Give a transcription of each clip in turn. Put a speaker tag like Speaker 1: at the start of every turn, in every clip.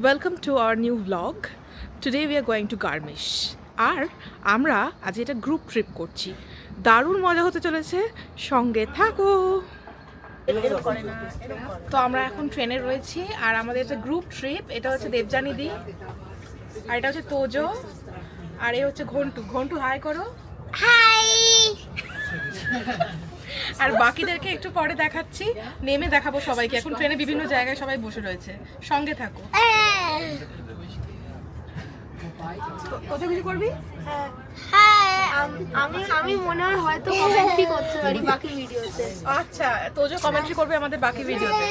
Speaker 1: Welcome to our new blog today we are going to Garmisch আর আমরা আজ এটা group trip করছি। দারুণ মজা হতে চলেছে। সঙ্গে থাকো। তো আমরা এখন ট্রেনে রয়েছি। আর আমাদের একটা গ্রুপ ট্রিপ এটা হচ্ছে দেবজানি দি আর এটা হচ্ছে তোজো। আর এই হচ্ছে ঘন্টু। ঘন্টু হাই করো।
Speaker 2: হাই
Speaker 1: আর বাকিদেরকে একটু পরে দেখাচ্ছি। নেমে দেখাবো সবাইকে। এখন ট্রেনে বিভিন্ন জায়গায় সবাই বসে রয়েছে। সঙ্গে থাকো। কত কিছু করবি?
Speaker 2: হ্যাঁ আমি আমি মনে হয় হয়তো কমেন্টই করতে পারি বাকি ভিডিওতে
Speaker 1: আচ্ছা তোজো কমেন্ট্রি করবে আমাদের বাকি ভিডিওতে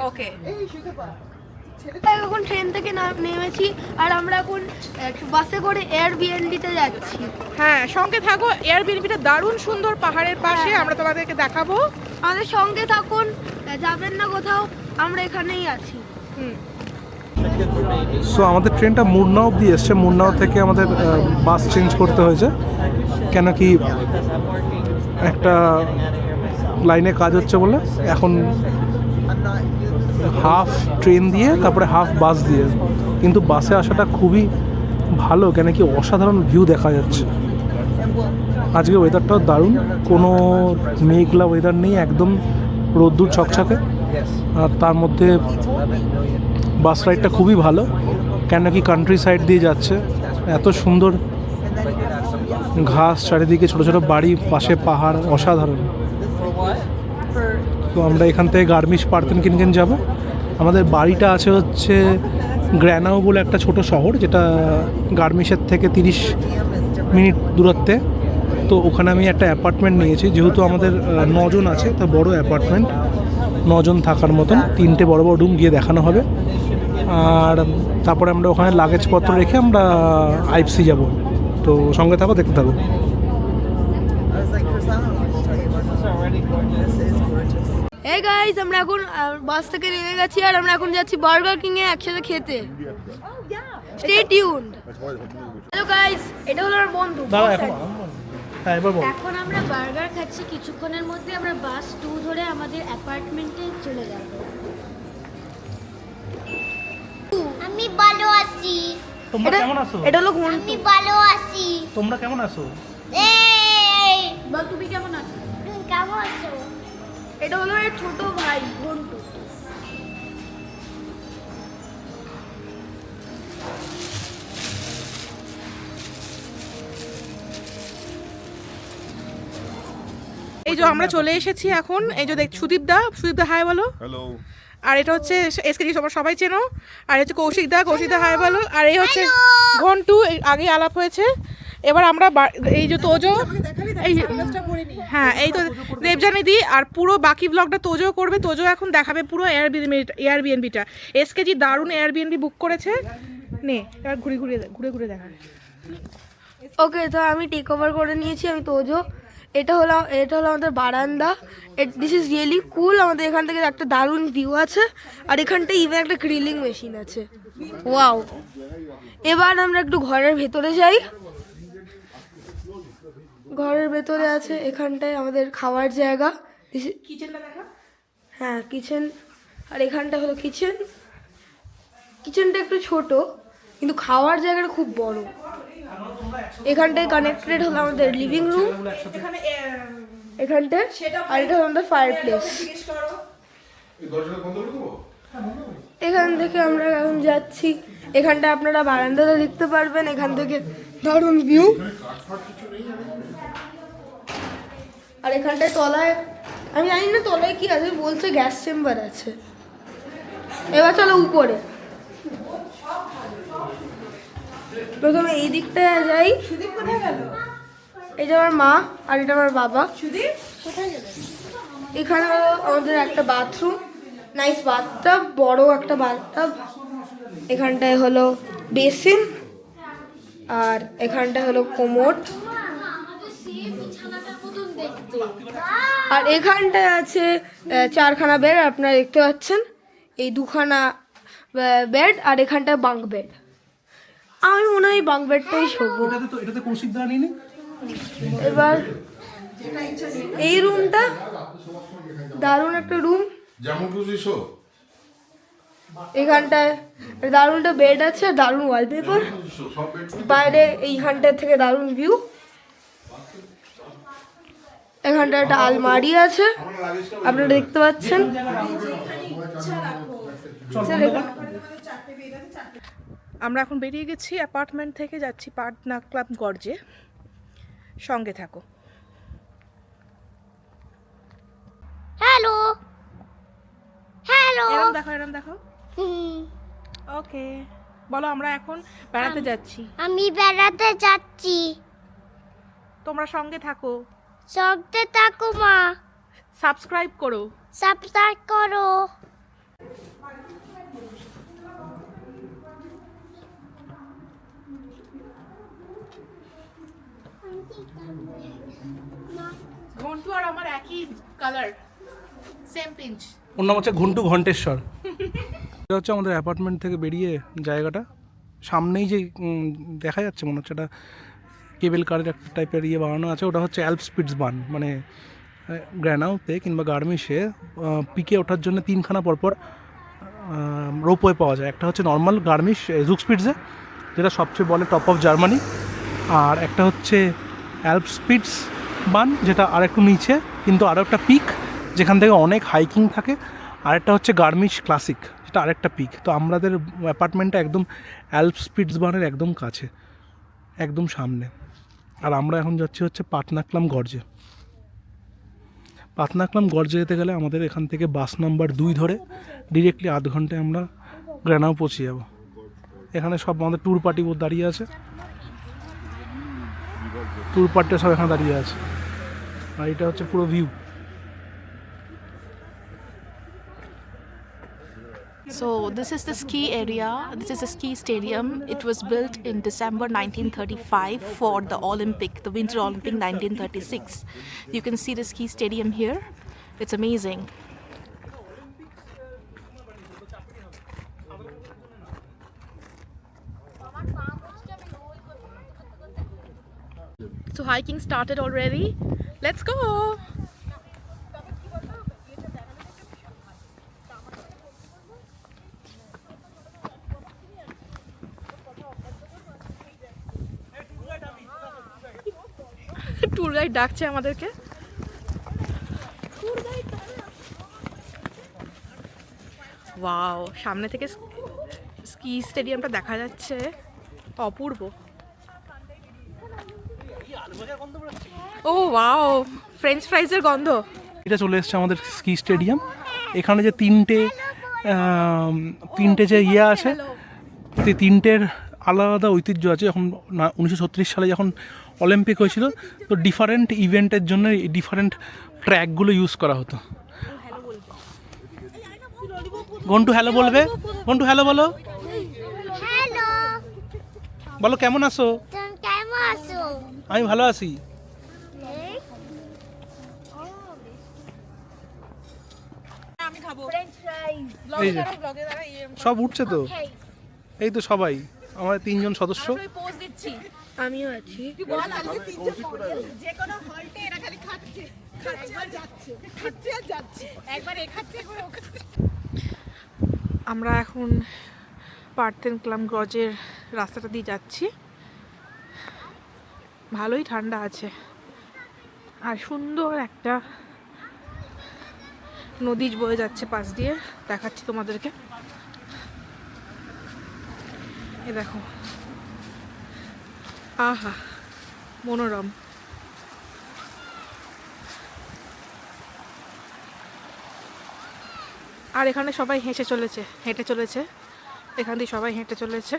Speaker 1: ওকে
Speaker 2: এখন ট্রেন থেকে নাম- নেমেছি আর আমরা এখন বাসে করে এয়ার বিএনডিতে যাচ্ছি।
Speaker 1: হ্যাঁ সঙ্গে থাকো। এয়ারবিএনবিটা দারুণ সুন্দর পাহাড়ের পাশে আমরা তোমাদেরকে দেখাবো।
Speaker 2: আমাদের সঙ্গে থাকুন যাবেন না কোথাও আমরা এখানেই আছি।
Speaker 1: হুম।
Speaker 3: সো আমাদের ট্রেনটা মুরনাও অব্দি এসছে। মুরনাও থেকে আমাদের বাস চেঞ্জ করতে হয়েছে। কেন কি একটা লাইনে কাজ হচ্ছে বলে এখন হাফ ট্রেন দিয়ে, তারপরে হাফ বাস দিয়ে। কিন্তু বাসে আসাটা খুবই ভালো, কেন কি অসাধারণ ভিউ দেখা যাচ্ছে। আজকে ওয়েদারটাও দারুণ। কোনো মেঘলা ওয়েদার নেই, একদম রোদ্দুর ছকছকে। আর তার মধ্যে বাস রাইডটা খুবই ভালো। কেন কি কান্ট্রি সাইড দিয়ে যাচ্ছে। এত সুন্দর ঘাস, চারিদিকে ছোট ছোট বাড়ি, পাশে পাহাড়, অসাধারণ। তো আমরা এখান থেকে গার্মিশ পার্তেন কিনকেন যাব। আমাদের বাড়িটা আছে হচ্ছে গ্র্যানাও বলে একটা ছোট শহর, যেটা গার্মিশের থেকে তিরিশ মিনিট দূরত্বে। তো ওখানে আমি একটা অ্যাপার্টমেন্ট নিয়েছি। যেহেতু আমাদের নজন আছে, তো বড় অ্যাপার্টমেন্ট নজন থাকার মতন। তিনটে বড় বড় রুম গিয়ে দেখানো হবে। আর তারপরে আমরা ওখানে লাগেজপত্র রেখে আমরা আইপসি যাব। তো সঙ্গে থাকো দেখতে থাকো।
Speaker 2: এই গাইস আমরা এখন বাস থেকে নেমে গেছি আর আমরা এখন যাচ্ছি বার্গার কিং এ একসাথে খেতে। স্টে টিউনড হ্যালো গাইস এটা হলো আমার বন্ধু
Speaker 3: দাদা এখন হ্যাঁ
Speaker 4: এখন আমরা বার্গার খাচ্ছি কিছুক্ষণের মধ্যে আমরা বাস টু ধরে আমাদের অ্যাপার্টমেন্টে চলে যাব।
Speaker 3: তোমরা কেমন আছো?
Speaker 2: এটা হলো ঘন্টু
Speaker 5: আমি ভালো আছি।
Speaker 3: তোমরা কেমন আছো?
Speaker 5: এই।
Speaker 4: বা তুমি কেমন আছো?
Speaker 5: তুমি কেমন আছো?
Speaker 2: এটা হলো এর ছোট ভাই ঘন্টু
Speaker 1: এই যে আমরা চলে এসেছি এখন। এই যে দেখ সুদীপ দা সুদীপ দা হাই বলো।
Speaker 6: হ্যালো
Speaker 1: আর এটা হচ্ছে এসকে তোমরা সবাই চেনো। আর হচ্ছে কৌশিক দা কৌশিক দা হাই বলো। আর এই হচ্ছে ঘন্টু আগে আলাপ হয়েছে। এবার আমরা এই যে তোজো এই হ্যাঁ এই তো দেবজানি দি আর পুরো বাকি ব্লগটা তোজো করবে। তোজো এখন দেখাবে পুরো এয়ারবিএনবি এয়ারবিএনবিটা এসকেজি দারুণ এয়ারবিএনবি বুক করেছে। নে এবার ঘুরে ঘুরে ঘুরে ঘুরে দেখা।
Speaker 2: ওকে তো আমি টেক ওভার করে নিয়েছি আমি তোজো। এটা হলো এটা হলো আমাদের বারান্দা। দিস ইজ রিয়েলি কুল আমাদের এখান থেকে একটা দারুণ ভিউ আছে। আর এখানটা ইভেন একটা গ্রিলিং মেশিন আছে। ওয়াও এবার আমরা একটু ঘরের ভেতরে যাই। ঘরের ভেতরে আছে এখানটায় আমাদের খাওয়ার জায়গা। হ্যাঁ কিচেন আর এখানটা হলো কিচেন কিচেনটা একটু ছোট কিন্তু খাওয়ার জায়গাটা খুব বড়। এখানটায় কানেক্টেড হলো আমাদের লিভিং রুম
Speaker 1: এখানে
Speaker 2: এখানটায় আর এটা হলো আমাদের ফায়ার প্লেস এখান থেকে আমরা এখন যাচ্ছি। এখানটা আপনারা বারান্দাটা দেখতে পারবেন। এখান থেকে দারুণ ভিউ আর এখানটায় তলায়, আমি জানি না তলায় কি আছে, বলছে গ্যাস চেম্বার আছে। এবার চলো উপরে। প্রথমে এই দিকটায় যাই।
Speaker 1: সুদীপ কোথায় গেল?
Speaker 2: এটা আমার মা আর এটা আমার বাবা।
Speaker 1: সুদীপ? কোথায় গেল?
Speaker 2: এখানে হলো আমাদের একটা বাথরুম নাইস বাথটাব বড় একটা বাথটাব এখানটায় হলো বেসিন আর এখানটা হলো কোমোড
Speaker 4: আমাদের সেম বিছানাটার মতন দেখতে
Speaker 2: আর এখানটায় আছে চারখানা বেড আপনারা দেখতে পাচ্ছেন। এই দুখানা বেড আর এখানটায় বাঙ্ক বেড আমি মনে হয় বাঙ্ক বেডটাই শোবো
Speaker 3: এটাতে তো এটাতে কৌশিক দা নিয়ে
Speaker 2: এবার এই রুমটা দারুণ একটা রুম।
Speaker 6: যেমন খুশি শো।
Speaker 2: এখানটায় দারুণ একটা বেড আছে দারুণ ওয়ালপেপার বাইরে এইখানটার থেকে দারুণ ভিউ এখানটা একটা আলমারি আছে। আপনারা দেখতে পাচ্ছেন।
Speaker 1: আমরা এখন বেরিয়ে গেছি অ্যাপার্টমেন্ট থেকে যাচ্ছি পাটনা ক্লাব গর্জে। সঙ্গে থাকো।
Speaker 5: হ্যালো! হ্যালো!
Speaker 1: এরম দেখো এরম দেখো।
Speaker 5: হুম,
Speaker 1: ওকে। বলো আমরা এখন বেড়াতে যাচ্ছি।
Speaker 5: আমি বেড়াতে যাচ্ছি।
Speaker 1: তোমরা সঙ্গে থাকো।
Speaker 5: সঙ্গে থাকো মা।
Speaker 1: সাবস্ক্রাইব করো।
Speaker 5: সাবস্ক্রাইব করো।
Speaker 1: ঘন্টু আর আমার একই কালার সেম পিঞ্চ
Speaker 3: ওর নাম হচ্ছে ঘন্টু ঘণ্টেশ্বর এটা হচ্ছে আমাদের অ্যাপার্টমেন্ট থেকে বেরিয়ে জায়গাটা। সামনেই যে দেখা যাচ্ছে মনে হচ্ছে এটা কেবল কারের একটা টাইপের ইয়ে বানানো আছে। ওটা হচ্ছে অ্যালপ স্পিডস বান মানে গ্র্যানাউতে কিংবা গার্মিসে পিকে ওঠার জন্য তিনখানা পরপর রোপওয়ে পাওয়া যায়। একটা হচ্ছে নর্মাল গার্মিশ জুক স্পিডসে যেটা সবচেয়ে বলে টপ অফ জার্মানি আর একটা হচ্ছে অ্যালপ স্পিডস বান, যেটা আর একটু নিচে, কিন্তু আরও একটা পিক যেখান থেকে অনেক হাইকিং থাকে। আরেকটা হচ্ছে গার্মিশ ক্লাসিক যেটা আরেকটা পিক তো আমাদের অ্যাপার্টমেন্টটা একদম অ্যালপ স্পিডস বানের একদম কাছে, একদম সামনে। আর আমরা এখন যাচ্ছি হচ্ছে পাটনাকলাম গর্জে। পাতনাকলাম গর্জে যেতে গেলে আমাদের এখান থেকে বাস নাম্বার দুই ধরে ডিরেক্টলি আধ ঘন্টায় আমরা গ্রানাও পৌঁছে যাব। এখানে সব আমাদের ট্যুর পার্টি দাঁড়িয়ে আছে। ট্যুর পার্টিটা সব এখানে দাঁড়িয়ে আছে আর এটা হচ্ছে পুরো view
Speaker 6: So this is the ski area. This is a ski stadium. It was built in December 1935 for the Olympic, the Winter Olympic 1936. You can see the ski stadium here. It's amazing. So hiking started already. Let's go. Tour guide ডাকছে আমাদেরকে wow সামনে থেকে ski স্টেডিয়ামটা দেখা যাচ্ছে অপূর্ব ও wow French ফ্রাইজের গন্ধ।
Speaker 3: এটা চলে এসছে আমাদের স্কি স্টেডিয়াম। এখানে যে তিনটে তিনটে যে ইয়ে আছে সেই তিনটের আলাদা আলাদা ঐতিহ্য আছে। যখন উনিশশো ছত্রিশ সালে যখন অলিম্পিক হয়েছিল তো ডিফারেন্ট ইভেন্টের জন্য ডিফারেন্ট ট্র্যাকগুলো ইউজ করা হতো। ঘন্টু হ্যালো বলবে? ঘন্টু হ্যালো বলো। বলো কেমন আছো?
Speaker 5: তুমি কেমন আছো?
Speaker 3: আমি ভালো আছি
Speaker 5: এই,
Speaker 1: আমি খাব
Speaker 3: এই যে
Speaker 1: ইয়ে
Speaker 3: সব উঠছে তো? এই তো সবাই আমার তিনজন সদস্য।
Speaker 1: দিচ্ছি।
Speaker 2: আমিও আছি।
Speaker 1: যে কোনো হল্টে এরা খালি খাচ্ছে। আমরা এখন পার্থেন ক্লাম গজের রাস্তাটা দিয়ে যাচ্ছি। ভালোই ঠান্ডা আছে। আর সুন্দর একটা নদী বয়ে যাচ্ছে পাশ দিয়ে। দেখাচ্ছি তোমাদেরকে। এ দেখো। আহা, মনোরম। আর এখানে সবাই হেসে চলেছে, হেঁটে চলেছে। এখান দিয়ে সবাই হেঁটে চলেছে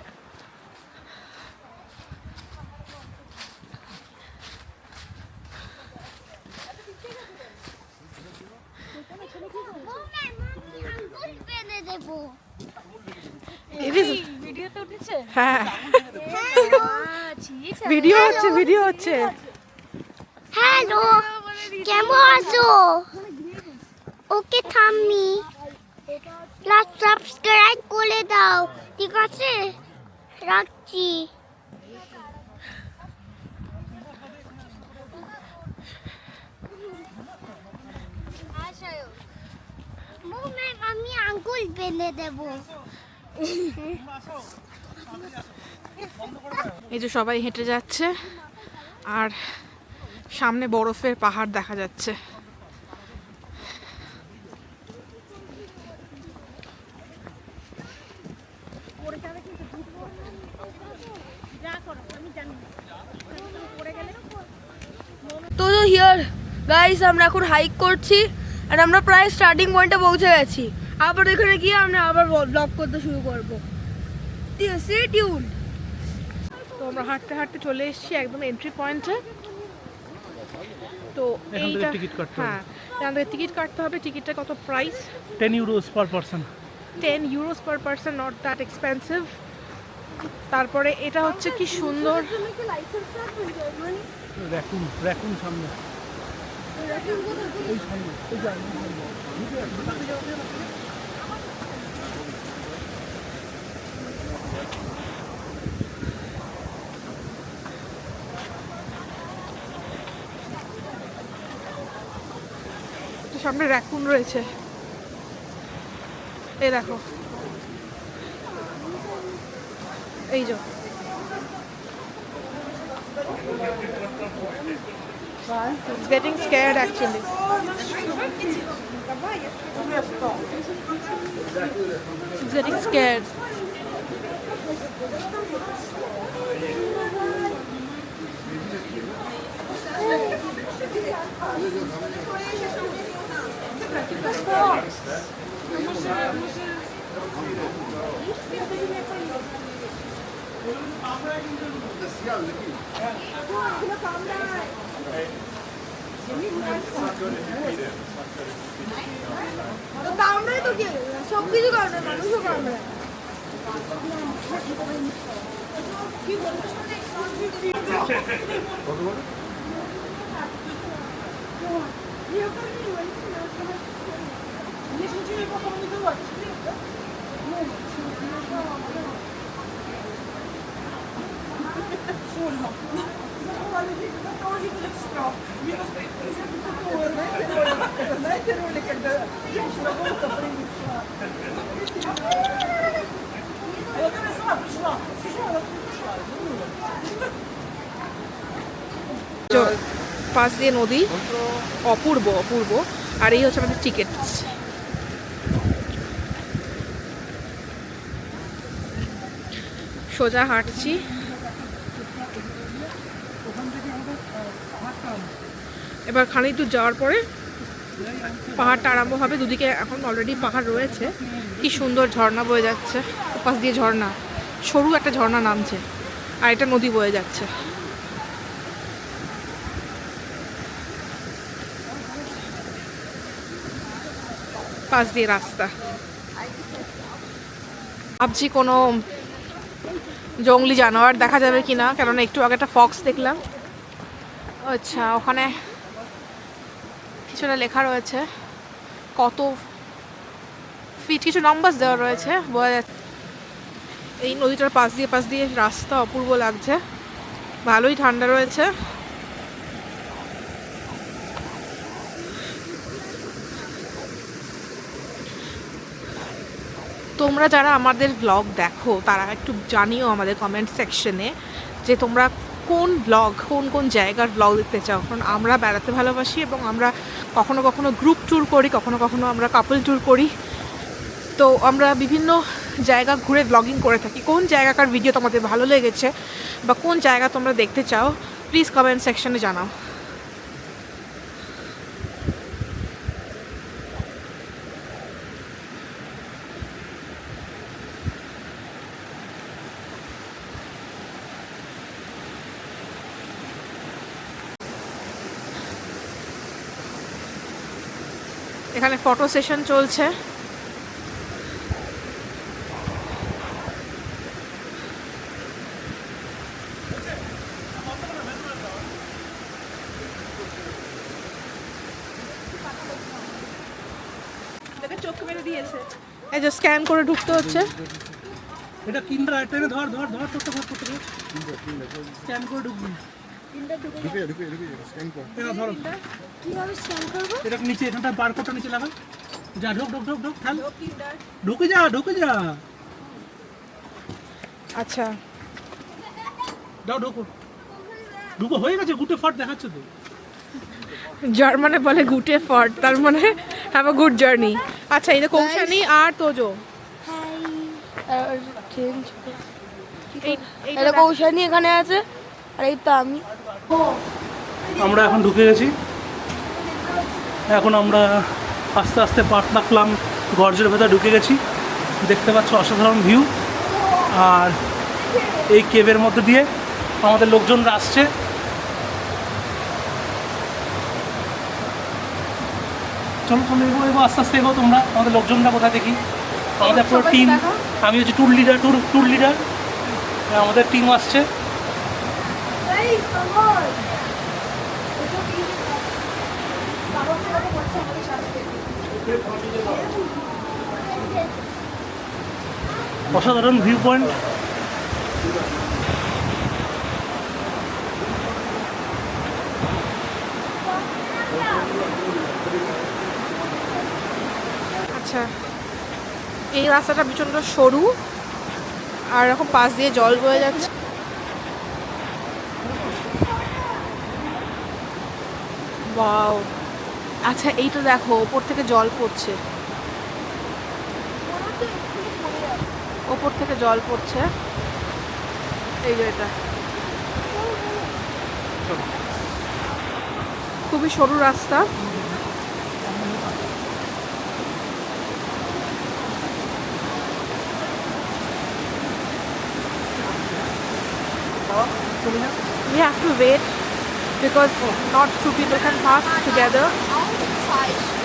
Speaker 5: আঙ্গুল পেনে দেবো
Speaker 1: হ্যাঁ ভিডিও হচ্ছে।
Speaker 5: হ্যালো কেমন আছো? ওকে থাম্মি লাইক সাবস্ক্রাইব করে দাও, ঠিক আছে? রাখছি। আমি আঙ্গুল বেঁধে দেবো।
Speaker 1: এই যে সবাই হেঁটে যাচ্ছে, আর সামনে বরফের পাহাড় দেখা যাচ্ছে।
Speaker 2: তো হিয়ার গাইস আমরা এখন হাইক করছি, আর আমরা প্রায় স্টার্টিং পয়েন্টে পৌঁছে গেছি। আবার এখানে গিয়ে আমরা আবার ব্লগ করতে শুরু করব। আছে টিউন
Speaker 1: তো আমরা হাঁটতে হাঁটতে চলে এসেছি একদম এন্ট্রি পয়েন্টে তো এইটা
Speaker 3: ticket কাটতে হবে।
Speaker 1: হ্যাঁ এখান থেকে টিকিট কাটতে হবে টিকিটটা কত price
Speaker 3: ten euros per person
Speaker 1: ten euros per person not that expensive তারপরে এটা হচ্ছে কি সুন্দর।
Speaker 3: র্যাকুন র্যাকুন সামনে।
Speaker 1: সামনে র্যাকুন রয়েছে। এই দেখো। এই যো। Getting scare actually getting scare Thank you.
Speaker 2: কামড়ায় তো কে সব কিছু কামড়ায় মানুষও কামড়ায়
Speaker 1: চ- পাশ দিয়ে নদী অপূর্ব অপূর্ব। আর এই হচ্ছে আমাদের টিকিট সোজা হাঁটছি। এবার খানিক দূর যাওয়ার পরে পাহাড়টা আরম্ভ হবে। দুদিকে এখন অলরেডি পাহাড় রয়েছে। কি সুন্দর ঝর্ণা বয়ে যাচ্ছে। পাশ দিয়ে ঝর্ণা। সরু একটা ঝর্ণা নামছে। আর এটা নদী বয়ে যাচ্ছে। পাশ দিয়ে রাস্তা। ভাবছি কোনো জঙ্গলি জানোয়ার দেখা যাবে কি না কেননা একটু আগে একটা ফক্স দেখলাম। আচ্ছা ওখানে কিছুটা লেখা রয়েছে। কত ফিট কিছু নাম্বার দেওয়া রয়েছে, বোঝা যাচ্ছে। এই নদীটার পাশ দিয়ে পাশ দিয়ে রাস্তা অপূর্ব লাগছে। ভালোই ঠান্ডা রয়েছে। তোমরা যারা আমাদের ব্লগ দেখো, তারা একটু জানিও আমাদের কমেন্ট সেকশনে যে তোমরা কোন ব্লগ কোন কোন জায়গার ব্লগ দেখতে চাও। কারণ আমরা বেড়াতে ভালোবাসি এবং আমরা কখনো কখনো গ্রুপ ট্যুর করি, কখনো কখনো আমরা কাপল ট্যুর করি। তো আমরা বিভিন্ন জায়গা ঘুরে ব্লগিং করে থাকি। কোন জায়গাকার ভিডিও তোমাদের ভালো লেগেছে বা কোন জায়গা তোমরা দেখতে চাও প্লিজ কমেন্ট সেকশনে জানাও। এখানে ফটো সেশন চলছে চোখ দিয়েছে এই যে স্ক্যান করে ঢুকতে হচ্ছে
Speaker 3: এটা কিন্দ্রা ট্রেনে ধর ধর ধর করতে করতে স্ক্যান করে ঢুকবি এটা ধরো।
Speaker 5: কীভাবে স্ক্যান করব?
Speaker 3: এটা নিচে এখানটা বারকোডটা নিচে লাগা। যা ঢোক ঢোক ঢোক ঢোক ঢুকে যা ঢুকে যা।
Speaker 1: আচ্ছা।
Speaker 3: ঢোকো। ঢুকো হয়ে গেছে গুটে ফাট দেখাচ্ছে তো।
Speaker 1: জার্মানে বলে গুটে ফর্ট তার মানে হ্যাভ আ গুড জার্নি আচ্ছা এই যে কৌশানি আর তোজো।
Speaker 2: এটা কৌশানি এখানে আছে আর এই তো আমি।
Speaker 3: আমরা এখন ঢুকে গেছি। এখন আমরা আস্তে আস্তে পাটনাকলাম গর্জের ভেতর ঢুকে গেছি। দেখতে পাচ্ছ অসাধারণ ভিউ। আর এই কেবের মধ্যে দিয়ে আমাদের লোকজনরা আসছে। চলো চলো এগো এগো আস্তে আস্তে এগো তোমরা আমাদের লোকজনরা কোথায় দেখি? আমাদের পুরো টিম আমি হচ্ছে tour leader tour tour leader আমাদের টিম আসছে। অসাধারণ ভিউ পয়েন্ট
Speaker 1: আচ্ছা এই রাস্তাটা প্রচণ্ড সরু আর এরকম পাশ দিয়ে জল বয়ে যাচ্ছে। ওয়াও। আচ্ছা এইটা দেখো ওপর থেকে জল পড়ছে। ওপর থেকে জল পড়ছে। এই যে এটা। খুবই সরু রাস্তা। We have to wait because not two people can pass together.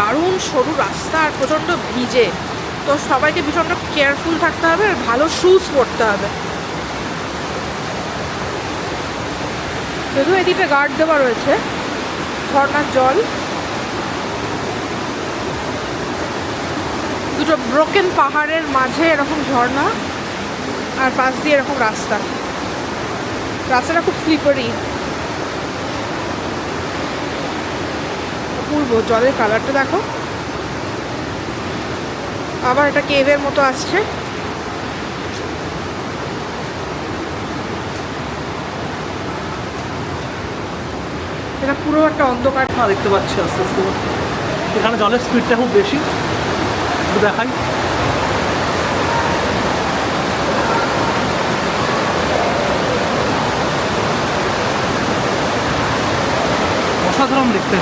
Speaker 1: দারুণ সরু রাস্তা আর প্রচণ্ড ভিজে। তো সবাইকে ভীষণ কেয়ারফুল থাকতে হবে আর ভালো শুজ পরতে হবে। যদিও এদিকে গার্ড দেওয়া রয়েছে, ঝর্ণার জল। দুটো ব্রোকেন পাহাড়ের মাঝে এরকম ঝর্ণা আর পাশ দিয়ে এরকম রাস্তা। রাস্তাটা খুব স্লিপারি অপূর্ব জলের কালারটা দেখো। আবার এটা কেভের মতো আসছে। এটা পুরো একটা অন্ধকার
Speaker 3: না দেখতে পাচ্ছি আস্তে আস্তে। এখানে জলের স্পিডটা খুব বেশি। দেখাই। অসাধারণ দেখতে।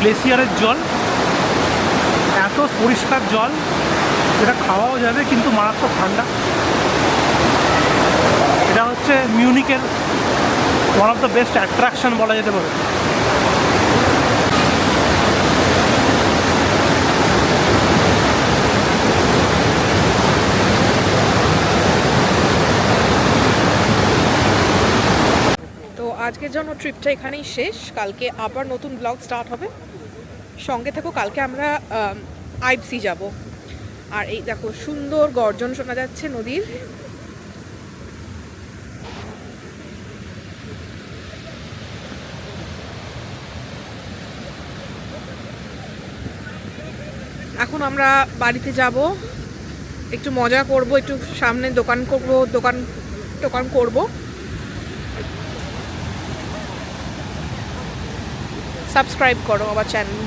Speaker 3: গ্লেসিয়ারের জল, এত পরিষ্কার জল যেটা খাওয়াও যাবে কিন্তু মারাত্মক ঠান্ডা। এটা হচ্ছে মিউনিকের one of the best attraction বলা যেতে পারে।
Speaker 1: আজকের জন্য ট্রিপটা এখানেই শেষ। কালকে আবার নতুন ব্লগ স্টার্ট হবে। সঙ্গে থাকো, কালকে আমরা আইপসি যাব। আর এই দেখো, সুন্দর গর্জন শোনা যাচ্ছে নদীর। এখন আমরা বাড়িতে যাব। একটু মজা করব, একটু সামনে দোকান করব, দোকান টোকান করব। সাবস্ক্রাইব করো আমার চ্যানেল।